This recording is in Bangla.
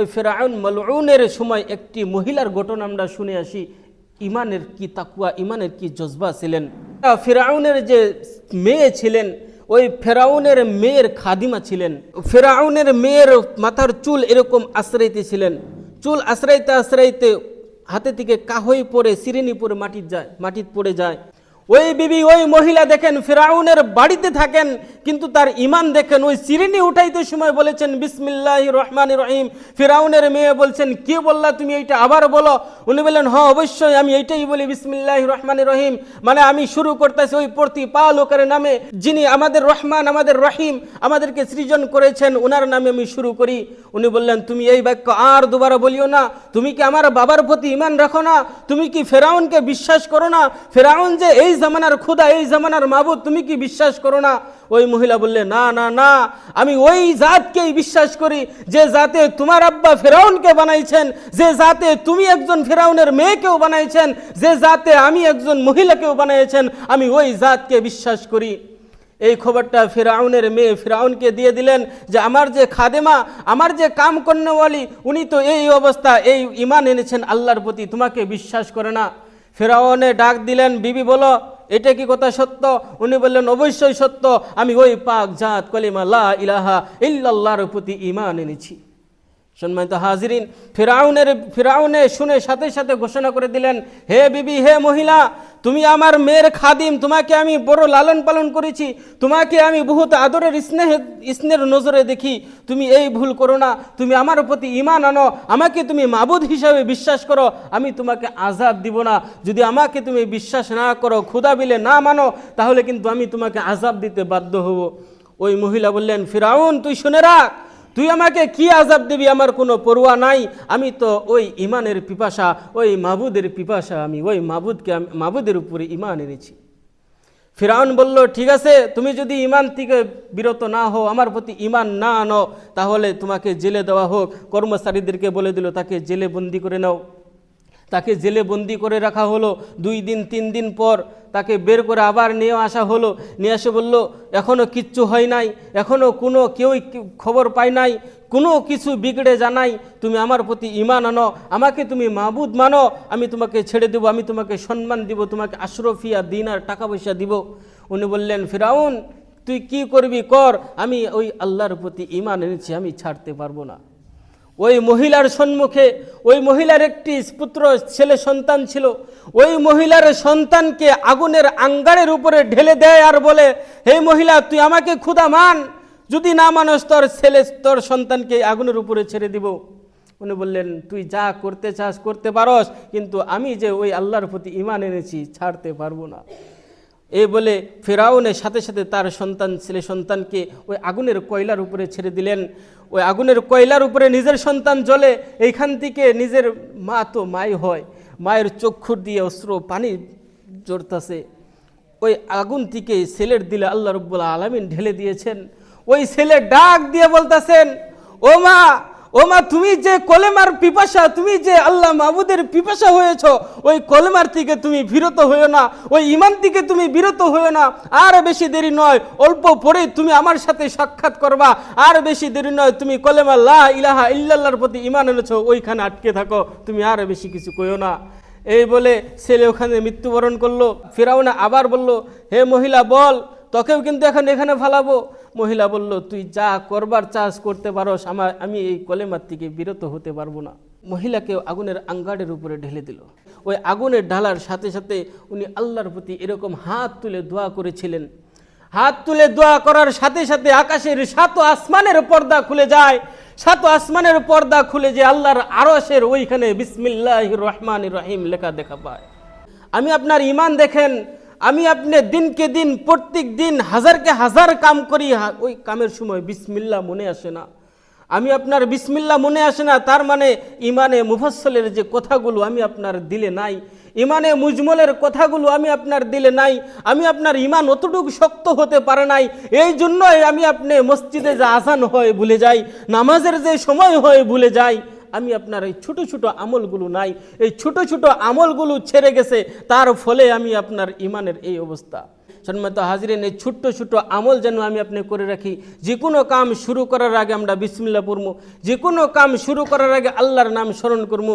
ওই ফেরাউন মালউনের সময় একটি মহিলার ঘটনা আমরা শুনে আসি, ইমানের কি তাকুয়া ইমানের কি জজবা ছিলেন। ফেরাউনের যে মেয়ে ছিলেন, ওই ফেরাউনের মেয়ের খাদিমা ছিলেন। ফেরাউনের মেয়ের মাথার চুল এরকম আশ্রয়তে ছিলেন। চুল আশ্রাইতে আশ্রাইতে হাতে থেকে কাহই পরে, সিরিনি পরে মাটির যায়, মাটির পড়ে যায়। ওই বিবি, ওই মহিলা দেখেন, ফেরাউনের বাড়িতে থাকেন, কিন্তু তার ইমান দেখেন, ওই সিরিনি উঠাইতে সময় বলেছেন, বিসমিল্লাহ রহমান রহিম। ফেরাউনের মেয়ে বলছেন, কে বললা তুমি এইটা আবার বলো? উনি বললেন হ্যাঁ অবশ্যই আমি এইটাই বলি, বিসমিল্লাহ রহমান রহিম। মানে আমি শুরু করতেছি ওই প্রতি পা লোকের নামে, যিনি আমাদের রহমান, আমাদের রহিম, আমাদেরকে সৃজন করেছেন ওনার নামে আমি শুরু করি। উনি বললেন, তুমি এই বাক্য আর দুবার বলিও না, তুমি কি আমার বাবার প্রতি ইমান রাখো না? তুমি কি ফেরাউনকে বিশ্বাস করো না? ফেরাউন যে এই জামানার খুদা, এই জামানার মাবুদ, তুমি কি বিশ্বাস করো না? ওই মহিলা বললে, না না না, আমি ওই জাতকেই বিশ্বাস করি, যে জাতে তোমার আব্বা ফেরাউনকে বানাইছেন, যে জাতে তুমি একজন ফেরাউনের মেয়েকেও বানাইছেন, যে জাতে আমি একজন মহিলাকেও বানাইছেন, আমি ওই জাতকে বিশ্বাস করি। এই খবরটা ফেরাউনের মেয়ে ফেরাউনকে দিয়ে দিলেন যে, আমার যে খাদেমা, আমার যে কাম কন্যাওয়ালি উনি তো এই অবস্থা, এই ইমান এনেছেন আল্লাহর প্রতি, তোমাকে বিশ্বাস করে না। ফেরাউনে ডাক দিলেন, বিবি, বলো এটা কি কথা সত্য? উনি বললেন, অবশ্যই সত্য। আমি ওই পাক জাত কলিমা লা ইলাহা ইল্লাল্লাহর প্রতি ইমান এনেছি। সম্মানিত হাজিরিন, ফেরাউনের ফেরাউনে শুনে সাথে সাথে ঘোষণা করে দিলেন, হে বিবি, হে মহিলা তুমি আমার মেয়ের খাদিম, তোমাকে আমি বড় লালন পালন করেছি, তোমাকে আমি বহুত আদরের স্নেহ, স্নেহের নজরে দেখি। তুমি এই ভুল করো না, তুমি আমার প্রতি ইমান আনো, আমাকে তুমি মাবুদ হিসাবে বিশ্বাস করো, আমি তোমাকে আজাব দিব না। যদি আমাকে তুমি বিশ্বাস না করো ক্ষুদা বিলে না মানো, তাহলে কিন্তু আমি তোমাকে আজাব দিতে বাধ্য হব। ওই মহিলা বললেন, ফিরাউন, তুই শুনে রাখ। তুই আমাকে কি আজাব দিবি? আমার কোনো পড়ুয়া নাই। আমি তো ওই ইমানের পিপাসা, ওই মাবুদের পিপাসা, আমি ওই মাবুদকে মাবুদের উপরে ইমান এনেছি। ফিরাউন বলল, ঠিক আছে, তুমি যদি ইমান থেকে বিরত না হও, আমার প্রতি ইমান না আনো, তাহলে তোমাকে জেলে দেওয়া হোক। কর্মচারীদেরকে বলে দিল, তাকে জেলে বন্দি করে নাও। তাকে জেলে বন্দি করে রাখা হলো। দুই দিন, তিন দিন পর তাকে বের করে আবার নিয়ে আসা হলো। নিয়ে এসে বলল এখনও কিচ্ছু হয় নাই এখনও কোনো কেউই খবর পায় নাই, কোনো কিছু বিগড়ে জানাই। তুমি আমার প্রতি ইমান আনো, আমাকে তুমি মাবুদ মানো, আমি তোমাকে ছেড়ে দেবো, আমি তোমাকে সম্মান দিব, তোমাকে আশরফিয়া দিন আর টাকা পয়সা দিব। উনি বললেন, ফিরাউন, তুই কি করবি? কর, আমি ওই আল্লাহর প্রতি ইমান এনেছি, আমি ছাড়তে পারব না। ওই মহিলার সম্মুখে, ওই মহিলার একটি পুত্র ছেলে সন্তান ছিল। ওই মহিলার সন্তানকে আগুনের আঙ্গারের উপরে ঢেলে দেয় আর বলে, হে মহিলা, তুই আমাকে ক্ষুদা মান। যদি না মানস তোর ছেলে, তোর সন্তানকে আগুনের উপরে ছেড়ে দিব। উনি বললেন, তুই যা করতে চাস, করতে পারস, কিন্তু আমি যে ওই আল্লাহর প্রতি ইমান এনেছি, ছাড়তে পারব না। এই বলে ফেরাউনের সাথে সাথে তার সন্তান, ছেলে সন্তানকে ওই আগুনের কয়লার উপরে ছেড়ে দিলেন। ওই আগুনের কয়লার উপরে নিজের সন্তান জ্বলে, এইখান থেকে নিজের মা তো মাই হয়, মায়ের চক্ষুর দিয়ে অস্ত্র, পানি জড়তাছে ওই আগুন থেকে ছেলের দিলে আল্লাহ রব্বুল আলমিন ঢেলে দিয়েছেন। ওই ছেলে ডাক দিয়ে বলতেছেন, ও মা ও মা তুমি যে কলেমার পিপাসা, তুমি যে আল্লাহ মাহবুদের পিপাসা হয়েছ, ওই কলেমার থেকে তুমি বিরত হয়েও না, ওই ইমান থেকে তুমি বিরত হয়েও না। আর বেশি দেরি নয়, অল্প পরেই তুমি আমার সাথে সাক্ষাৎ করবা। আর বেশি দেরি নয়, তুমি কলেমা লা ইলাহা ইল্লাল্লাহর প্রতি ইমান এনেছো, ওইখানে আটকে থাকো, তুমি আর বেশি কিছু কইও না। এই বলে ছেলে ওখানে মৃত্যুবরণ করল, ফেরাউনা আবার বলল, হে মহিলা, বল, তোকেও কিন্তু এখন এখানে ফালাবো। মহিলা বলল, তুই যা করবার চাষ করতে পারস আমার আমি এই কলেমার থেকে বিরত হতে পারব না। মহিলাকে আগুনের আঙ্গারের উপরে ঢেলে দিল। ওই আগুনের ঢালার সাথে সাথে উনি আল্লাহর প্রতি এরকম হাত তুলে দোয়া করেছিলেন। হাত তুলে দোয়া করার সাথে সাথে আকাশের সাত আসমানের পর্দা খুলে যায়। সাত আসমানের পর্দা খুলে যে আল্লাহর আরসের ওইখানে বিসমিল্লাহ রহমান রহিম লেখা দেখা পায়। আমি আপনার ইমান দেখেন আমি আপনি দিনকে দিন, প্রত্যেক দিন হাজারকে হাজার কাম করি। ওই কামের সময় বিসমিল্লা মনে আসে না। আমি আপনার বিসমিল্লা মনে আসে না, তার মানে ইমানে মুফাসলের যে কথাগুলো আমি আপনার দিলে নাই, ইমানে মুজমলের কথাগুলো আমি আপনার দিলে নাই, আমি আপনার ইমান অতটুকু শক্ত হতে পারে নাই, এই জন্যই আমি আপনি মসজিদে যে আজান হয় ভুলে যাই, নামাজের যে সময় হয় ভুলে যাই আমি আপনার এই ছোট ছোট আমলগুলো নাই, এই ছোট ছোট আমলগুলো ছেড়ে গেছে, তার ফলে আমি আপনার ইমানের এই অবস্থা। সম্মত হাজিরেন, এই ছোট্ট ছোট্ট আমল যেন আমি আপনি করে রাখি, যে কোনো কাম শুরু করার আগে আমরা বিসমিল্লা পড়ব যে কোনো কাম শুরু করার আগে আল্লাহর নাম স্মরণ করব